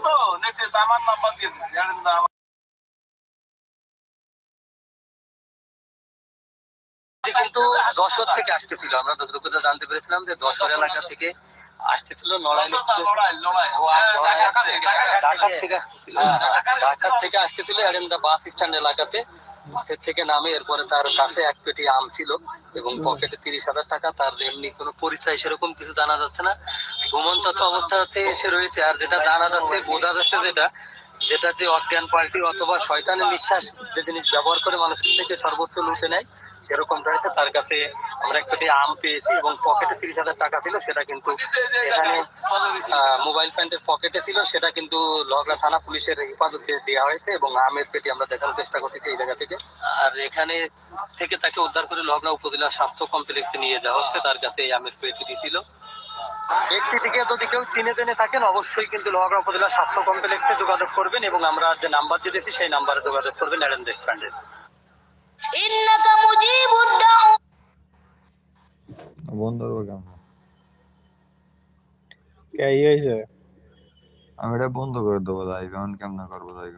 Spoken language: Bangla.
তো নেটে আমার নাম্বার দিয়ে জানেন না কিন্তু দশর থেকে আসতেছিল। আমরা যতটুকু জানতে পেরেছিলাম যে দশর এলাকা থেকে আসতেছিল হ্যাঁ। ঢাকার থেকে আসতেছিল। ঢাকার থেকে আসতেছিল। এরেন্দা বাস স্ট্যান্ড এলাকাতে। বাসের থেকে নামে এরপরে তার কাছে এক পেটি আম ছিল এবং পকেটে তিরিশ হাজার টাকা। তার এমনি কোনো পরিচয় সেরকম কিছু জানা যাচ্ছে না। ঘুমন্ত অবস্থাতে এসে রয়েছে। আর যেটা জানা যাচ্ছে, বোঝা যাচ্ছে যেটা যেটা যে অজ্ঞান পাল্টি অথবা শয়তানের নিঃশ্বাস যে জিনিস ব্যবহার করে মানুষের থেকে সর্বোচ্চ লুটে নেয় সেরকম রয়েছে তার কাছে আমরা এক পেটি আম পেয়েছি এবং পকেটে তিরিশ হাজার টাকা ছিল, সেটা কিন্তু এখানে মোবাইল প্যান্টের পকেটে ছিল, সেটা কিন্তু লগড়া থানা পুলিশের হেফাজতে দেওয়া হয়েছে এবং আমের পেটি আমরা দেখানোর চেষ্টা করতেছি এই জায়গা থেকে। আর এখানে থেকে তাকে উদ্ধার করে লগড়া উপজেলা স্বাস্থ্য কমপ্লেক্সে নিয়ে যাওয়া হচ্ছে। তার কাছে এই আমের পেটিটি ছিল। একটি ব্যক্তিটিকে যদি কেউ চিনে জেনে থাকেন অবশ্যই কিন্তু লোহাগড়া উপজেলা স্বাস্থ্য কমপ্লেক্সে যোগাযোগ করবেন এবং আমরা যে নাম্বার দিয়ে দিয়েছি সেই নাম্বারে যোগাযোগ করবেন অ্যারেন দেশপান্ডে আমি এটা বন্ধ করে দেবো তাই কেমন কেমন করব তাই